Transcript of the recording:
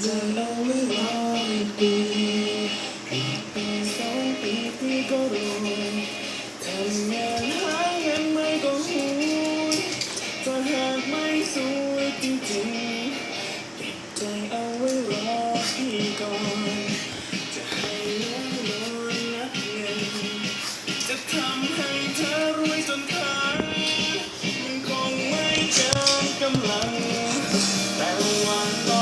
ใจเอาไว้รออีกปีอีกปีสองปีพี่ก็รวยทำงานหาเงินไม่ก็หุยถ้าหากไม่สวยจริงๆเก็บใจเอาไว้รอพี่ก่อน จะให้น้องนอนนับเงิน จะทำให้เธอรวยจนขาดมันคงไม่เกินกำลัง แต่ว่าตอ